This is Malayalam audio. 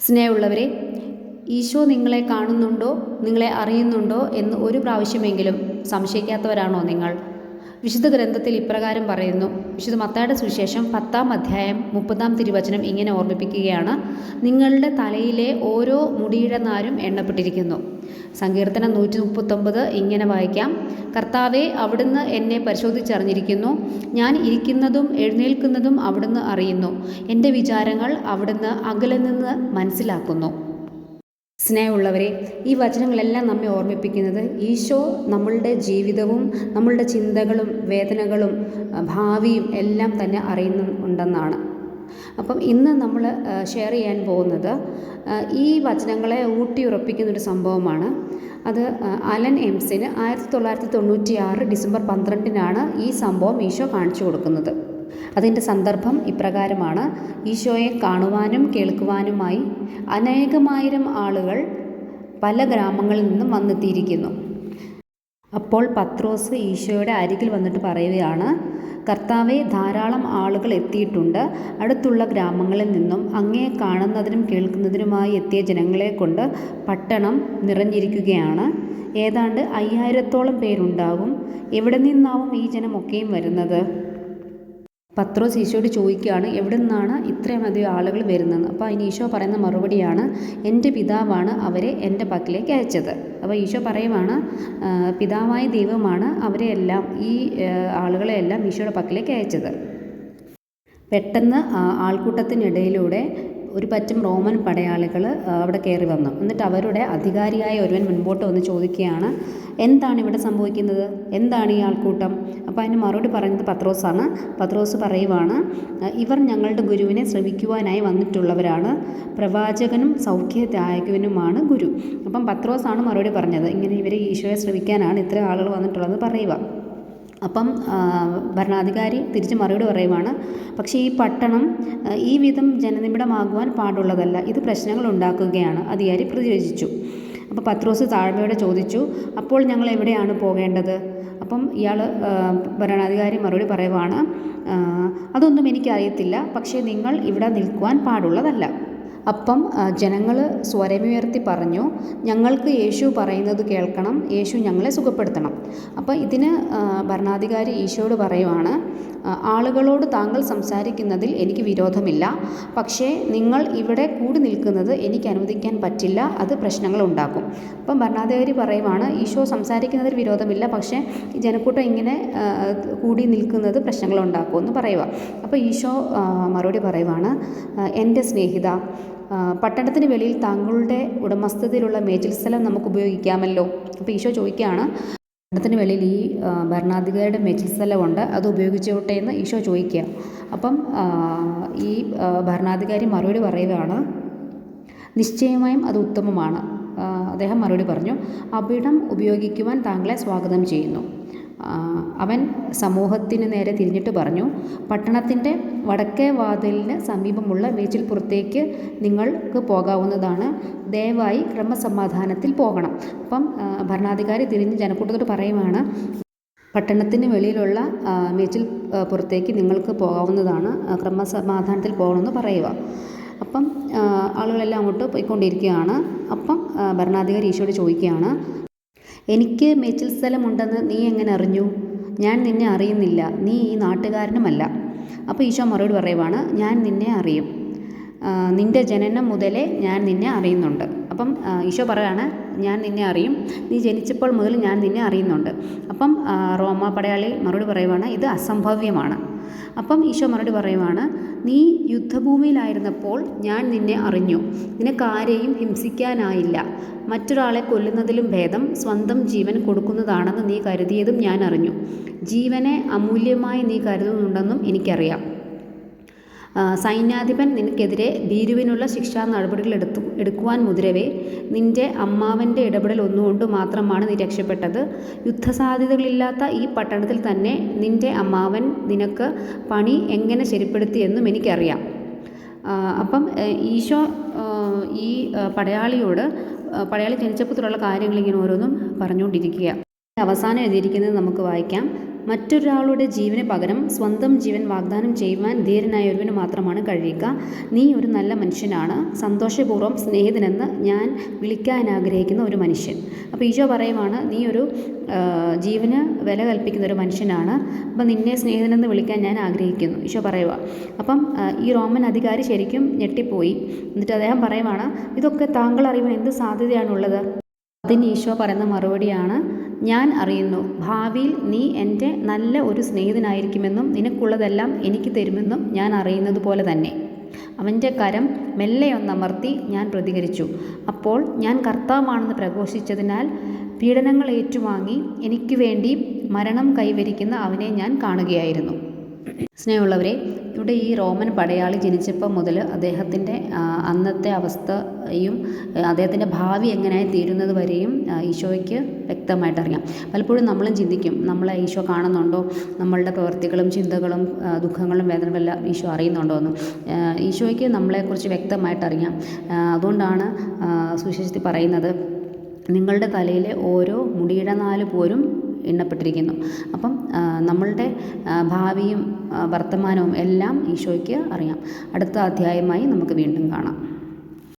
സ്നേഹമുള്ളവരെ ഈശോ നിങ്ങളെ കാണുന്നുണ്ടോ നിങ്ങളെ അറിയുന്നുണ്ടോ എന്ന് ഒരു പ്രാവശ്യമെങ്കിലും സംശയിക്കാത്തവരാണോ നിങ്ങൾ? വിശുദ്ധ ഗ്രന്ഥത്തിൽ ഇപ്രകാരം പറയുന്നു. വിശുദ്ധ മത്തായുടെ സുവിശേഷം പത്താം അധ്യായം മുപ്പതാം തിരുവചനം ഇങ്ങനെ ഓർമ്മിപ്പിക്കുകയാണ്. നിങ്ങളുടെ തലയിലെ ഓരോ മുടിയുടെ നാരും എണ്ണപ്പെട്ടിരിക്കുന്നു. സങ്കീർത്തനം നൂറ്റി മുപ്പത്തൊമ്പത് ഇങ്ങനെ വായിക്കാം. കർത്താവെ അവിടുന്ന് എന്നെ പരിശോധിച്ചറിഞ്ഞിരിക്കുന്നു. ഞാൻ ഇരിക്കുന്നതും എഴുന്നേൽക്കുന്നതും അവിടുന്ന് അറിയുന്നു. എന്റെ വിചാരങ്ങൾ അവിടുന്ന് അകലെ നിന്ന് മനസ്സിലാക്കുന്നു. സ്നേഹമുള്ളവരെ ഈ വചനങ്ങളെല്ലാം നമ്മെ ഓർമ്മിപ്പിക്കുന്നത് ഈശോ നമ്മളുടെ ജീവിതവും നമ്മളുടെ ചിന്തകളും വേദനകളും ഭാവിയും എല്ലാം തന്നെ അറിയുന്നുണ്ടെന്നാണ് അപ്പം ഇന്ന് നമ്മൾ ഷെയർ ചെയ്യാൻ പോകുന്നത് ഈ വചനങ്ങളെ ഊട്ടിയുറപ്പിക്കുന്നൊരു സംഭവമാണ്. അത് അലൻ എംസിന് ആയിരത്തി തൊള്ളായിരത്തി തൊണ്ണൂറ്റി ആറ് ഡിസംബർ പന്ത്രണ്ടിനാണ് ഈ സംഭവം ഈശോ കാണിച്ചു കൊടുക്കുന്നത്. അതിന്റെ സന്ദർഭം ഇപ്രകാരമാണ്. ഈശോയെ കാണുവാനും കേൾക്കുവാനുമായി അനേകമായിരം ആളുകൾ പല ഗ്രാമങ്ങളിൽ നിന്നും വന്നെത്തിയിരിക്കുന്നു. അപ്പോൾ പത്രോസ് ഈശോയുടെ അരികിൽ വന്നിട്ട് പറയുകയാണ് കർത്താവെ ധാരാളം ആളുകൾ എത്തിയിട്ടുണ്ട്. അടുത്തുള്ള ഗ്രാമങ്ങളിൽ നിന്നും അങ്ങേ കാണുന്നതിനും കേൾക്കുന്നതിനുമായി എത്തിയ ജനങ്ങളെ കൊണ്ട് പട്ടണം നിറഞ്ഞിരിക്കുകയാണ്. ഏതാണ്ട് അയ്യായിരത്തോളം പേരുണ്ടാകും എവിടെ നിന്നാവും ഈ ജനമൊക്കെയും വരുന്നത്? പത്രോസ് ഈശോയോട് ചോദിക്കുകയാണ് എവിടെ നിന്നാണ് ഇത്രയും അധികം ആളുകൾ വരുന്നത് അപ്പോൾ അതിന് ഈശോ പറയുന്ന മറുപടിയാണ് എന്റെ പിതാവാണ് അവരെ എന്റെ പക്കലേക്ക് അയച്ചത്. അപ്പോൾ ഈശോ പറയുവാണ് "ആ, പിതാവായ ദൈവമാണ് അവരെ എല്ലാം ഈ ആളുകളെ എല്ലാം ഈശോയുടെ പക്കലേക്ക് അയച്ചത്. പെട്ടെന്ന് ആൾക്കൂട്ടത്തിനിടയിലൂടെ ഒരു പറ്റം റോമൻ പടയാളികൾ അവിടെ കയറി വന്നു. എന്നിട്ട് അവരുടെ അധികാരിയായ ഒരുവൻ മുൻപോട്ട് വന്ന് ചോദിക്കുകയാണ് എന്താണ് ഇവിടെ സംഭവിക്കുന്നത്? എന്താണ് ഈ ആൾക്കൂട്ടം? അപ്പോൾ അതിന് മറുപടി പറയുന്നത് പത്രോസാണ്. പത്രോസ് പറയുവാണ് ഇവർ ഞങ്ങളുടെ ഗുരുവിനെ ശ്രമിക്കുവാനായി വന്നിട്ടുള്ളവരാണ്. പ്രവാചകനും സൗഖ്യദായകനുമാണ് ഗുരു. അപ്പം പത്രോസാണ് മറുപടി പറഞ്ഞത്. ഇങ്ങനെ ഇവരെ ഈശോയെ ശ്രമിക്കാനാണ് ഇത്ര ആളുകൾ വന്നിട്ടുള്ളത് പറയുക. അപ്പം ഭരണാധികാരി തിരിച്ച് മറുപടി പറയുവാണ് പക്ഷേ ഈ പട്ടണം ഈ വിധം ജനനിബിഡമാകുവാൻ പാടുള്ളതല്ല. ഇത് പ്രശ്നങ്ങൾ ഉണ്ടാക്കുകയാണ്. അധികാരി പ്രതിവചിച്ചു അപ്പോൾ പത്രോസ് താഴ്മയോടെ ചോദിച്ചു അപ്പോൾ ഞങ്ങൾ എവിടെയാണ് പോകേണ്ടത്? അപ്പം ഇയാൾ ഭരണാധികാരി മറുപടി പറയുവാണ് അതൊന്നും എനിക്കറിയത്തില്ല. പക്ഷേ നിങ്ങൾ ഇവിടെ നിൽക്കുവാൻ പാടുള്ളതല്ല. അപ്പം ജനങ്ങൾ സ്വരമുയർത്തി പറഞ്ഞു ഞങ്ങൾക്ക് യേശു പറയുന്നത് കേൾക്കണം യേശു ഞങ്ങളെ സുഖപ്പെടുത്തണം. അപ്പോൾ ഇതിന് ഭരണാധികാരി ഈശോയോട് പറയുവാണ് ആളുകളോട് താങ്കൾ സംസാരിക്കുന്നതിൽ എനിക്ക് വിരോധമില്ല. പക്ഷേ നിങ്ങൾ ഇവിടെ കൂടി നിൽക്കുന്നത് എനിക്ക് അനുവദിക്കാൻ പറ്റില്ല. അത് പ്രശ്നങ്ങൾ ഉണ്ടാക്കും അപ്പം ഭരണാധികാരി പറയുവാണ് ഈശോ സംസാരിക്കുന്നതിൽ വിരോധമില്ല. പക്ഷേ ജനക്കൂട്ടം ഇങ്ങനെ കൂടി നിൽക്കുന്നത് പ്രശ്നങ്ങൾ ഉണ്ടാക്കുമെന്ന് പറയുക അപ്പോൾ ഈശോ മറുപടി പറയുവാണ് എന്റെ സ്നേഹിത പട്ടണത്തിന് വെളിയിൽ താങ്കളുടെ ഉടമസ്ഥതയിലുള്ള മേച്ചിൽ സ്ഥലം നമുക്ക് ഉപയോഗിക്കാമല്ലോ. അപ്പോൾ ഈശോ ചോദിക്കുകയാണ് പട്ടണത്തിന് വെളിയിൽ ഈ ഭരണാധികാരിയുടെ മേച്ചിൽ സ്ഥലമുണ്ട് അത് ഉപയോഗിച്ചോട്ടെ എന്ന് ഈശോ ചോദിക്കുക. അപ്പം ഈ ഭരണാധികാരി മറുപടി പറയുകയാണ് നിശ്ചയമായും അത് ഉത്തമമാണ്. അദ്ദേഹം മറുപടി പറഞ്ഞു അവിടം ഉപയോഗിക്കുവാൻ താങ്കളെ സ്വാഗതം ചെയ്യുന്നു. അവൻ സമൂഹത്തിന് നേരെ തിരിഞ്ഞിട്ട് പറഞ്ഞു പട്ടണത്തിന്റെ വടക്കേ വാതിലിന് സമീപമുള്ള മേച്ചിൽപ്പുറത്തേക്ക് നിങ്ങൾക്ക് പോകാവുന്നതാണ്. ദയവായി ക്രമസമാധാനത്തിൽ പോകണം. അപ്പം ഭരണാധികാരി തിരിഞ്ഞ് ജനക്കൂട്ടത്തോട് പറയുവാണ് പട്ടണത്തിന് വെളിയിലുള്ള മേച്ചിൽ പുറത്തേക്ക് നിങ്ങൾക്ക് പോകാവുന്നതാണ്. ക്രമസമാധാനത്തിൽ പോകണമെന്ന് പറയുക. അപ്പം ആളുകളെല്ലാം അങ്ങോട്ട് പോയിക്കൊണ്ടിരിക്കുകയാണ്. അപ്പം ഭരണാധികാരി ഈശോയോട് ചോദിക്കുകയാണ് എനിക്ക് മേച്ചിൽ സ്ഥലമുണ്ടെന്ന് നീ എങ്ങനെ അറിഞ്ഞു? ഞാൻ നിന്നെ അറിയുന്നില്ല. നീ ഈ നാട്ടുകാരനുമല്ല. അപ്പോൾ ഈശോ മറുപടി പറയുവാണ് ഞാൻ നിന്നെ അറിയും. നിന്റെ ജനനം മുതലേ ഞാൻ നിന്നെ അറിയുന്നുണ്ട്. അപ്പം ഈശോ പറയുകയാണ് ഞാൻ നിന്നെ അറിയും. നീ ജനിച്ചപ്പോൾ മുതൽ ഞാൻ നിന്നെ അറിയുന്നുണ്ട്. അപ്പം റോമാ പടയാളി മറുപടി പറയുവാണ് ഇത് അസംഭവ്യമാണ്. അപ്പം ഈശോ മറുപടി പറയുവാണ് നീ യുദ്ധഭൂമിയിലായിരുന്നപ്പോൾ ഞാൻ നിന്നെ അറിഞ്ഞു. നിനക്ക് ആരെയും ഹിംസിക്കാനായില്ല. മറ്റൊരാളെ കൊല്ലുന്നതിലും ഭേദം സ്വന്തം ജീവൻ കൊടുക്കുന്നതാണെന്ന് നീ കരുതിയതും ഞാൻ അറിഞ്ഞു. ജീവനെ അമൂല്യമായി നീ കരുതുന്നുണ്ടെന്നും എനിക്കറിയാം. സൈന്യാധിപൻ നിനക്കെതിരെ ഭീരുവിനുള്ള ശിക്ഷാ നടപടികൾ എടുത്തു എടുക്കുവാൻ മുതിരവേ. നിന്റെ അമ്മാവന്റെ ഇടപെടൽ ഒന്നുകൊണ്ട് മാത്രമാണ് നീ രക്ഷപ്പെട്ടത്. യുദ്ധസാധ്യതകളില്ലാത്ത ഈ പട്ടണത്തിൽ തന്നെ നിന്റെ അമ്മാവൻ നിനക്ക് പണി എങ്ങനെ ശരിപ്പെടുത്തിയെന്നും എനിക്കറിയാം. അപ്പം ഈശോ ഈ പടയാളിയോട് പടയാളി ജനിച്ചപ്പോൾ കാര്യങ്ങൾ ഇങ്ങനെ ഓരോന്നും പറഞ്ഞുകൊണ്ടിരിക്കുക. അവസാനം എഴുതിയിരിക്കുന്നത് നമുക്ക് വായിക്കാം. മറ്റൊരാളുടെ ജീവന് പകരം സ്വന്തം ജീവൻ വാഗ്ദാനം ചെയ്യുവാൻ ധീരനായ ഒരുവന് മാത്രമാണ് കഴിയുക. നീ ഒരു നല്ല മനുഷ്യനാണ്. സന്തോഷപൂർവം സ്നേഹിതനെന്ന് ഞാൻ വിളിക്കാൻ ആഗ്രഹിക്കുന്ന ഒരു മനുഷ്യൻ. അപ്പോൾ ഈശോ പറയുവാണ് നീ ഒരു ജീവന് വില കൽപ്പിക്കുന്ന ഒരു മനുഷ്യനാണ്. അപ്പം നിന്നെ സ്നേഹിതനെന്ന് വിളിക്കാൻ ഞാൻ ആഗ്രഹിക്കുന്നു. ഈശോ പറയുക അപ്പം ഈ റോമൻ അധികാരി ശരിക്കും ഞെട്ടിപ്പോയി. എന്നിട്ട് അദ്ദേഹം പറയുവാണ് ഇതൊക്കെ താങ്കൾ അറിയുവാൻ എന്ത് സാധ്യതയാണുള്ളത്? അതിന് ഈശോ പറയുന്ന മറുപടിയാണ് ഞാൻ അറിയുന്നു ഭാവിയിൽ നീ എന്റെ നല്ല ഒരു സ്നേഹിതനായിരിക്കുമെന്നും നിനക്കുള്ളതെല്ലാം എനിക്ക് തരുമെന്നും ഞാൻ അറിയുന്നത് പോലെ തന്നെ. അവന്റെ കരം മെല്ലെ ഒന്നമർത്തി ഞാൻ പ്രതികരിച്ചു. അപ്പോൾ ഞാൻ കർത്താവാണെന്ന് പ്രഘോഷിച്ചതിനാൽ പീഡനങ്ങൾ ഏറ്റുവാങ്ങി എനിക്ക് വേണ്ടി മരണം കൈവരിക്കുന്ന അവനെ ഞാൻ കാണുകയായിരുന്നു. സ്നേഹമുള്ളവരെ ഇവിടെ ഈ റോമൻ പടയാളി ജനിച്ചപ്പോൾ മുതൽ അദ്ദേഹത്തിന്റെ അന്നത്തെ അവസ്ഥയും അദ്ദേഹത്തിന്റെ ഭാവി എങ്ങനെയായി തീരുന്നത് വരെയും ഈശോയ്ക്ക് വ്യക്തമായിട്ട് അറിയാം. പലപ്പോഴും നമ്മളും ചിന്തിക്കും നമ്മളെ ഈശോ കാണുന്നുണ്ടോ? നമ്മളുടെ പ്രവൃത്തികളും ചിന്തകളും ദുഃഖങ്ങളും വേദനകളെല്ലാം ഈശോ അറിയുന്നുണ്ടോ എന്ന്. ഈശോയ്ക്ക് നമ്മളെക്കുറിച്ച് വ്യക്തമായിട്ട് അറിയാം. അതുകൊണ്ടാണ് സുവിശേഷത്തിൽ പറയുന്നത് നിങ്ങളുടെ തലയിലെ ഓരോ മുടിയുടെ നാല് പോരും എണ്ണപ്പെട്ടിരിക്കുന്നു. അപ്പം നമ്മളുടെ ഭാവിയും വർത്തമാനവും എല്ലാം ഈശോയ്ക്ക് അറിയാം. അടുത്ത അധ്യായമായി നമുക്ക് വീണ്ടും കാണാം.